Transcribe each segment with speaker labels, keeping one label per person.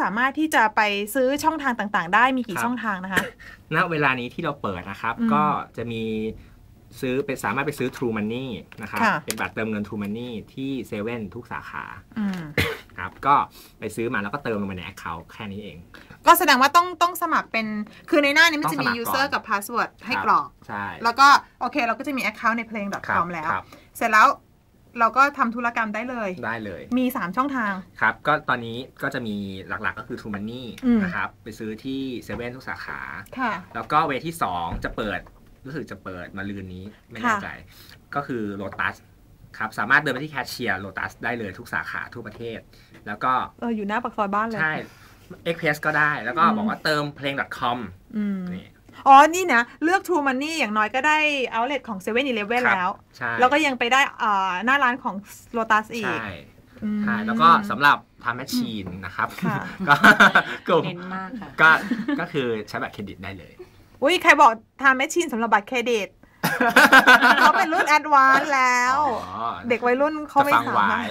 Speaker 1: สามารถที่จะไปซื้อช่องทางต่างๆ ได้มีกี่
Speaker 2: ครับ
Speaker 1: ช่องทางนะคะ
Speaker 2: ณ เวลานี้ที่เราเปิดนะครับ
Speaker 1: อืม
Speaker 2: ก็จะมีซื้อเป็นสามารถไปซื้อ True Money นะครับ
Speaker 1: ค่ะ
Speaker 2: เป็นบัตรเติมเงิน True Money ที่เซเว่นทุกสาขา
Speaker 1: อืม
Speaker 2: ครับ ก็ไปซื้อมาแล้วก็เติมลงไปในแอคเคาท์แค่นี้เอง
Speaker 1: ก็แสดงว่าต้องต้องสมัครเป็น คือในหน้านี้มันจะมี
Speaker 2: ต้องสมัครก่อน
Speaker 1: user กับ password ให้
Speaker 2: ครับ
Speaker 1: กรอก
Speaker 2: ใช่
Speaker 1: แล้วก็โอเคเราก็จะมี account ในเพลง
Speaker 2: ครับ
Speaker 1: .com แล้ว
Speaker 2: ครับ
Speaker 1: เสร็จแล้ว เราก็ทำธุรกรรมได้เลย
Speaker 2: ได้เลย
Speaker 1: มี 3 ช่องทาง
Speaker 2: ครับ ก็ตอนนี้ก็จะมีหลักๆก็คือ True Money
Speaker 1: อืม
Speaker 2: นะครับ ไปซื้อที่เซเว่นทุกสาขา
Speaker 1: ค่ะ
Speaker 2: แล้วก็เวทีที่2 จะเปิดรู้สึกจะเปิดมาลืนนี้ไม่แน่
Speaker 1: ค่ะ
Speaker 2: ใจ ก็คือ Lotus ครับ สามารถเดินไปที่แคชเชียร์ Lotus ได้เลยทุกสาขาทั่วประเทศ แล้วก็
Speaker 1: เอออยู่หน้าปากซอยบ้านเลย
Speaker 2: ใช่ Express ก็ได้ แล้วก็
Speaker 1: อืม
Speaker 2: บอกว่าเติมเพลง .com
Speaker 1: อืม
Speaker 2: นี่
Speaker 1: อ๋อ นี่นะ เลือก True Money อย่างน้อยก็ได้ outlet ของ7 e เ e ่ e อ
Speaker 2: ครับ
Speaker 1: แล้ว
Speaker 2: ใช่
Speaker 1: แล้วก็ยังไปได้อ่าหน้าร้านของ Lotus อีก
Speaker 2: ใช่
Speaker 1: อืม
Speaker 2: ใช่แล้วก็สำหรับทำแมชชีนนะครับ
Speaker 1: ค่ะ
Speaker 2: ก็กลุ่ม
Speaker 3: เน้นมากค่ะ
Speaker 2: ก็ก็คือใช้บัตรเครดิตได้เลย
Speaker 1: อุ้ยใครบอกทำแมชชีนสำหรับบัตรเครดิต เขาเป็นรุ่นแอดวานซ์แล้ว
Speaker 2: อ๋อ
Speaker 1: เด็กวัยรุ่นเขาไม่
Speaker 2: จะฟัง
Speaker 1: สา
Speaker 2: หวามา
Speaker 1: รถ
Speaker 2: ย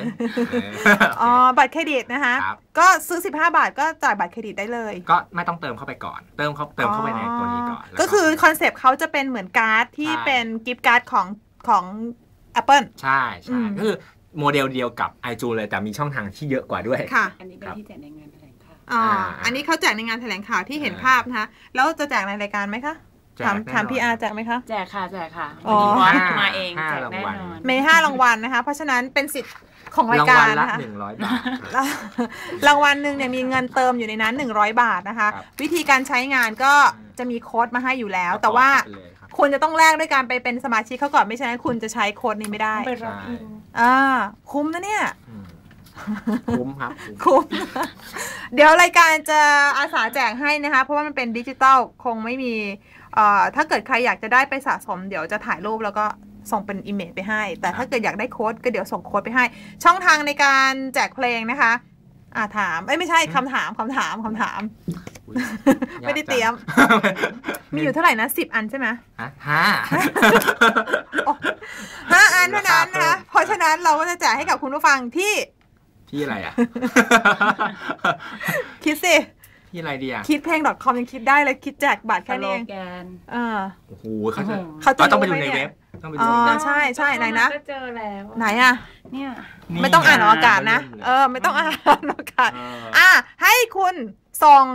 Speaker 1: อ๋อบัตรเครดิตนะคะ
Speaker 2: ครับ
Speaker 1: ก็ซื้อ 15 บาทก็จ่ายบัตรเครดิตได้เลย
Speaker 2: ก็ไม่ต้องเติมเข้าไปก่อน เติมเข้าเติมเข้าไปในตัวนี้ก่อนแล้ว
Speaker 1: ก็คือคอนเซปต์เขาจะเป็นเหมือนการ์ดที่
Speaker 2: ใช่
Speaker 1: เป็นกิฟต์การ์ดของของ Apple
Speaker 2: ใช่
Speaker 1: อื
Speaker 2: ใช่
Speaker 1: ม
Speaker 2: ก็คือโมเดลเดียวกับ iTunes เลยแต่มีช่องทางที่เยอะกว่าด้วย
Speaker 1: ค่ะ
Speaker 3: อันนี้เป็น
Speaker 2: ครับ
Speaker 3: ที่แจกในงานแถลงข่าว
Speaker 1: อ๋อ
Speaker 2: อ่า
Speaker 1: อันนี้เขาแจกในงานแถลงข่าวที่เห็น
Speaker 2: อ่า
Speaker 1: ภาพนะคะแล้วจะแจกในรายการไหมคะ
Speaker 2: แจก
Speaker 1: ถาม
Speaker 2: แน่นอน
Speaker 1: ถามพีอาร์แจกไหมคะ
Speaker 3: แจกค่ะแจกค่ะ
Speaker 1: อ๋
Speaker 3: วั
Speaker 1: อ
Speaker 3: นนี้บอสมาเอง
Speaker 2: ห้า
Speaker 3: แจก
Speaker 2: ราง
Speaker 3: แน่
Speaker 2: วัล
Speaker 3: นอน
Speaker 1: เมย์ห้ารางวัลนะคะ เพราะฉะนั้นเป็นสิทธิ์ของราย
Speaker 2: ราง
Speaker 1: กา
Speaker 2: วั
Speaker 1: ร
Speaker 2: ลละ
Speaker 1: นะคะ
Speaker 2: หนึ่งร้อยบาท
Speaker 1: รางวัลหนึ่งเนี่ยมีเงินเติมอยู่ในนั้น 100 บาทนะคะ
Speaker 2: ครับ
Speaker 1: วิธีการใช้งานก็จะมีโค้ดมาให้อยู่แล้ว แต่ว่า
Speaker 2: ไปเลยครับ
Speaker 1: คุณจะต้องแลกด้วยการไปเป็นสมาชิกเขาก่อนไม่ฉะนั้นคุณจะใช้โค้ดนี้ไม่ได้
Speaker 3: ต้องไปรับ
Speaker 2: ใช่
Speaker 3: อีก
Speaker 1: อ่าคุ้มนะเนี่ย
Speaker 2: อืมคุ้มครับคุ้ม
Speaker 1: คุ้ม เดี๋ยวรายการจะอาสาแจกให้นะคะ เพราะว่ามันเป็นดิจิตอลคงไม่มีเอ่อ ถ้าเกิดใครอยากจะได้ไปสะสม เดี๋ยวจะถ่ายรูปแล้วก็ส่งเป็นอีเมลไปให้ แต่ถ้าเกิดอยากได้โค้ดก็เดี๋ยวส่งโค้ดไปให้ ช่องทางในการแจกเพลงนะคะอ่าถามเอ้ยไม่ใช่คำถามคำถามคำถาม
Speaker 2: อุ๊ย
Speaker 1: ไม่ได้เตรียมา
Speaker 2: กจัง
Speaker 1: มีอยู่เท่าไหร่นะสิบอันใช่ไหม
Speaker 2: ฮะห้า
Speaker 1: ห้าอันเท่านั้นนะคะ
Speaker 2: ราคาเพิ่ม
Speaker 1: เพราะฉะนั้นเราก็จะแจกให้กับคุณผู้ฟังที่
Speaker 2: ที่อะไรอะ
Speaker 1: คิดสิ
Speaker 2: ที่อะไรดีอะ
Speaker 1: คิดเพลง .com ยังคิดได้เลยคิดแจกบัตร
Speaker 3: ส
Speaker 1: แค่
Speaker 3: โล
Speaker 1: นี้เอง
Speaker 3: แกน
Speaker 1: เออ
Speaker 2: โอ้โหเขาจะ
Speaker 1: เขาจะ
Speaker 2: อ๋อต้องไป
Speaker 1: รู้
Speaker 2: ดู
Speaker 1: ไหม
Speaker 2: ใน
Speaker 1: เนี่ย
Speaker 2: เว็บต้องไปดู
Speaker 1: อ๋อ
Speaker 2: ในเว็บ
Speaker 1: ใช่ใช่ไหนนะ
Speaker 3: ก็เจอแล้ว
Speaker 1: ไหนอะ
Speaker 3: เนี่ย
Speaker 1: ไม่ต้องอ่านออกอากาศนะ
Speaker 2: เริ่มเลย
Speaker 1: เออ ไม่ต้องอ่านออกอากาศ
Speaker 2: เออ
Speaker 1: อะให้คุณส่ง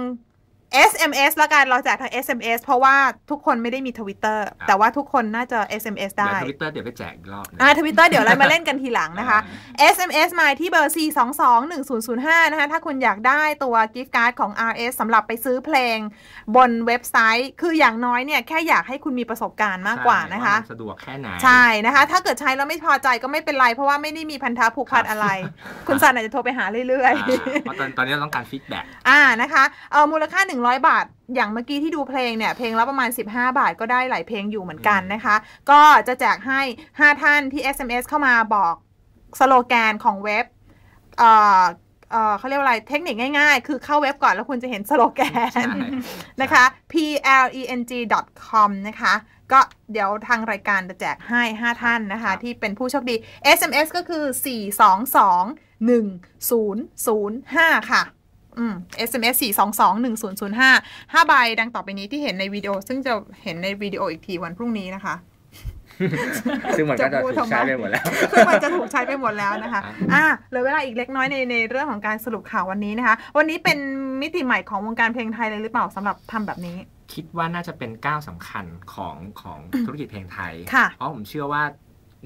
Speaker 1: SMS ละกันเราแจกทาง SMS เพราะว่าทุกคนไม่ได้มีทวิตเตอร์แต่ว่าทุกคนน่าจะ SMS
Speaker 2: เดี๋
Speaker 1: ได้
Speaker 2: ยวทวิตเตอร์เดี๋ยวไปแจกอีกรอบหนึง
Speaker 1: อ่าทวิตเตอร์เดี๋ยวเรามาเล่นกันทีหลังนะคะ SMS มาที่เบอร์ 4221005 นะคะ ถ้าคุณอยากได้ตัวกิฟต์การ์ดของ RS สำหรับไปซื้อเพลงบนเว็บไซต์ คืออย่างน้อยเนี่ย แค่อยากให้คุณมีประสบการณ์มากกว่านะคะ
Speaker 2: ใช่มันสะดวกแค่ไหน
Speaker 1: ใช่นะคะ ถ้าเกิดใช้แล้วไม่พอใจก็ไม่เป็นไร เพราะว่าไม่ได้มีพันธะผูกพันอะไร คุณสันอาจจะโทรไปหาเรื่อย
Speaker 2: อ่า
Speaker 1: ๆ
Speaker 2: เพราะตอนตอนนี้เราต้องการฟีดแบ็ก
Speaker 1: อ่านะคะเออมูลค่า100 บาท อย่างเมื่อกี้ที่ดูเพลงเนี่ย เพลงละประมาณ 15 บาทก็ได้หลายเพลงอยู่เหมือนกันนะคะ ก็จะแจกให้ 5 ท่านที่ SMS เข้ามาบอกสโลแกนของเว็บเอ่อเอ่อเขาเรียกว่าอะไร เทคนิคง่ายๆ คือเข้าเว็บก่อนแล้วคุณจะเห็นสโลแกนนะคะ pleng.com นะคะ ก็เดี๋ยวทางรายการจะแจกให้ 5 ท่านนะ
Speaker 2: ครั
Speaker 1: คะ
Speaker 2: บ
Speaker 1: ที่เป็นผู้โชคดี SMS ก็คือ 4221005 ค่ะ อืม SMS 4221005 5ใบดังต่อไปนี้ที่เห็นในวิดีโอ ซึ่งจะเห็นในวิดีโออีกทีวันพรุ่งนี้นะคะ
Speaker 2: ซึ่งมันก็จะ
Speaker 1: จะพูด
Speaker 2: ถูกใช้
Speaker 1: ทำไม
Speaker 2: ไปหมดแล้ว
Speaker 1: ซึ่งมันจะถูกใช้ไปหมดแล้วนะคะ
Speaker 2: ครับ
Speaker 1: อะเหลือเวลาอีกเล็กน้อยในในเรื่องของการสรุปข่าววันนี้นะคะ วันนี้เป็นมิติใหม่ของวงการเพลงไทยเลยหรือเปล่าสำหรับทำแบบนี้
Speaker 2: คิดว่าน่าจะเป็นก้าวสำคัญของของธุรกิจเพลงไทย
Speaker 1: ค่ะ
Speaker 2: เพราะผมเชื่อว่า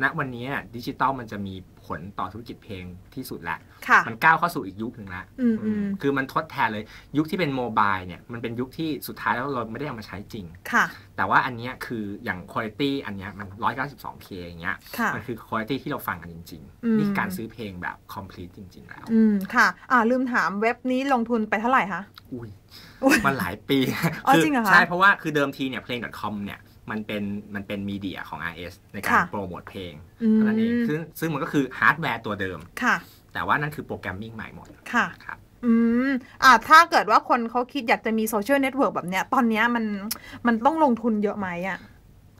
Speaker 2: ณวันนี้ดิจิตอลมันจะมีผลต่อธุรกิจเพลงที่สุดแล้ว
Speaker 1: ค่ะ
Speaker 2: มันก้าวเข้าสู่อีกยุคหนึ่งละ
Speaker 1: อืมอืม
Speaker 2: คือมันทดแทนเลยยุคที่เป็นโมบายเนี่ยมันเป็นยุคที่สุดท้ายแล้วเราไม่ได้เอามาใช้จริง
Speaker 1: ค่ะ
Speaker 2: แต่ว่าอันเนี้ยคืออย่างคุณภาพอันเนี้ยมัน 192K อย่างเงี้ย
Speaker 1: ค่ะ
Speaker 2: มันคือคุณภาพที่เราฟังกันจริง
Speaker 1: อืม
Speaker 2: ๆนี่คือการซื้อเพลงแบบ complete จริง ๆ แล้ว
Speaker 1: อืมค่ะอ่าลืมถามเว็บนี้ลงทุนไปเท่าไหร่คะ
Speaker 2: อุ้ย
Speaker 1: อุ๊ย
Speaker 2: มันหลายปี
Speaker 1: อ๋อจริงเหรอคะ
Speaker 2: ใช่เพราะว่าคือเดิมทีเนี่ยเพลง .com เนี่ย มันเป็นมันเป็นมีเดียของ RS ในการ
Speaker 1: ค่ะ
Speaker 2: โปรโมทเพลง
Speaker 1: อืม
Speaker 2: เท่านั้นเองซึ่งซึ่งมันก็คือฮาร์ดแวร์ตัวเดิม
Speaker 1: ค่ะ
Speaker 2: แต่ว่านั่นคือโปรแกรมมิ่งใหม่หมด
Speaker 1: ค่ะ
Speaker 2: ครับ
Speaker 1: อืมอ่าถ้าเกิดว่าคนเขาคิดอยากจะมีโซเชียลเน็ตเวิร์กแบบเนี้ย ตอนเนี้ยมันมันต้องลงทุนเยอะไหมอะ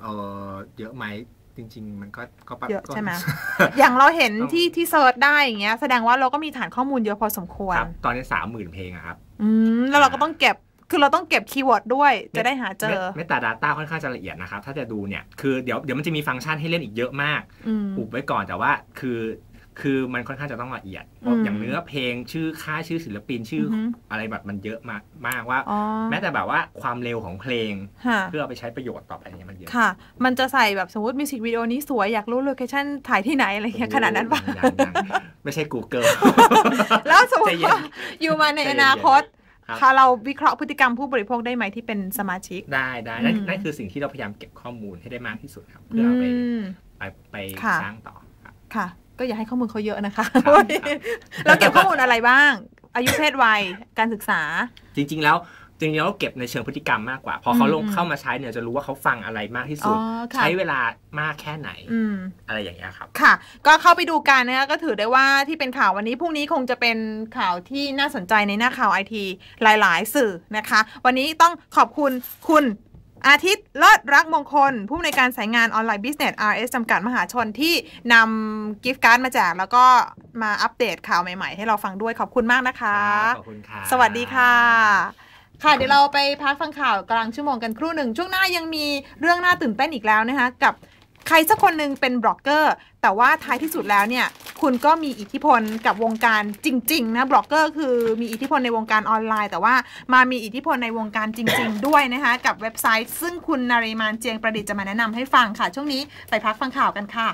Speaker 2: เออเยอะไหมจริง ๆ มันก็ก็ปะ
Speaker 1: เยอะ
Speaker 2: ก็
Speaker 1: ใช่ไหมอย่างเราเห็น
Speaker 2: ต้อง
Speaker 1: ที่ที่เซิร์ชได้อย่างเงี้ย แสดงว่าเราก็มีฐานข้อมูลเยอะพอสมควร
Speaker 2: ครับตอนนี้สามหมื่นเพลงอะครับ
Speaker 1: อืมแล้วเราก็ต้องเก็บ คือเราต้องเก็บคีย์เวิร์ดด้วยจะได้หาเจอ
Speaker 2: เมตาดาต้าค่อนข้างจะละเอียดนะครับ ถ้าจะดูเนี่ยคือเดี๋ยวเดี๋ยวมันจะมีฟังก์ชันให้เล่นอีกเยอะมาก
Speaker 1: อืม
Speaker 2: อุบไว้ก่อนแต่ว่าคือคือมันค่อนข้างจะต้องละเอียด
Speaker 1: อืม
Speaker 2: อย่างเนื้อเพลงชื่อค่ายชื่อศิลปินชื่ออ
Speaker 1: อฮึ
Speaker 2: อะไรแบบมันเยอะมากมากว่า
Speaker 1: อ๋อ
Speaker 2: แม้แต่แบบว่าความเร็วของเพลง
Speaker 1: ค่ะ
Speaker 2: เพื่อเอาไปใช้ประโยชน์ต่อไปเนี่ยมันเยอะ
Speaker 1: ค่ะ มันจะใส่แบบสมมติมิวสิกวิดีโอนี้สวยอยากรู้โลเคชั่นถ่ายที่ไหนอะไรเงี้ยขนาดนั้นปะ
Speaker 2: โอ้โหยังยังไม่ใช่ Google
Speaker 1: แล้วสมม
Speaker 2: ใจ
Speaker 1: ติ
Speaker 2: เย็น
Speaker 1: ว่าอยู่มาใน
Speaker 2: ใจเย็
Speaker 1: อนนาคต
Speaker 2: ครับ
Speaker 1: ค่ะเราวิเคราะห์พฤติกรรมผู้บริโภคได้ไหมที่เป็นสมาชิก
Speaker 2: ได้ได้นั่น
Speaker 1: อืม
Speaker 2: นั่นคือสิ่งที่เราพยายามเก็บข้อมูลให้ได้มากที่สุดครับ
Speaker 1: อื
Speaker 2: เพื่อเอาไป
Speaker 1: ม
Speaker 2: ไปไป
Speaker 1: ค่ะ
Speaker 2: สร้างต่อครับ
Speaker 1: ค่ะ ก็อย่าให้ข้อมูลเขาเยอะนะคะ
Speaker 2: ครับ
Speaker 1: เราเก็บข้อมูลอะไรบ้าง อายุเพศวัยการศึกษา
Speaker 2: จริง ๆ แล้วจ ริงๆแล้วเก็บในเชิงพฤติกรรมมากกว่า พอเขาลง
Speaker 1: อืม
Speaker 2: เข้ามาใช้เนี่ยจะรู้ว่าเขาฟังอะไรมากที่
Speaker 1: อ๋
Speaker 2: สุ
Speaker 1: อ
Speaker 2: ด
Speaker 1: ค่ะ
Speaker 2: ใช้เวลามากแค่ไหน
Speaker 1: อืม
Speaker 2: อะไรอย่างเงี้ยครับ
Speaker 1: ค่ะ ก็เข้าไปดูกันนะคะก็ถือได้ว่าที่เป็นข่าววันนี้พรุ่งนี้คงจะเป็นข่าวที่น่าสนใจในหน้าข่าวไอทีหลาย ๆ สื่อนะคะ วันนี้ต้องขอบคุณคุณอาทิตย์เลิศรักมงคล ผู้อำนวยการสายงานออนไลน์บิสเนส RS จำกัดมหาชนที่นำกิฟต์การ์ดมาแจกแล้วก็มาอัปเดตข่าวใหม่ ๆ ให้เราฟังด้วยขอบคุณมากนะคะ
Speaker 2: ขอบคุณค่ะ
Speaker 1: สวัสดีค่ะ ค่ะเดี๋ยวเราไปพักฟังข่าวกลางชั่วโมงกันครู่หนึ่ง ช่วงหน้ายังมีเรื่องน่าตื่นเต้นอีกแล้วนะคะ กับใครสักคนหนึ่งเป็นบล็อกเกอร์ แต่ว่าท้ายที่สุดแล้วเนี่ย คุณก็มีอิทธิพลกับวงการจริง ๆ นะบล็อกเกอร์คือมีอิทธิพลในวงการออนไลน์ แต่ว่ามามีอิทธิพลในวงการจริง ๆ ด้วยนะคะ กับเว็บไซต์ ซึ่งคุณนาริมานเจียงประดิษฐ์จะมาแนะนำให้ฟังค่ะ ช่วงนี้ไปพักฟังข่าวกันค่ะ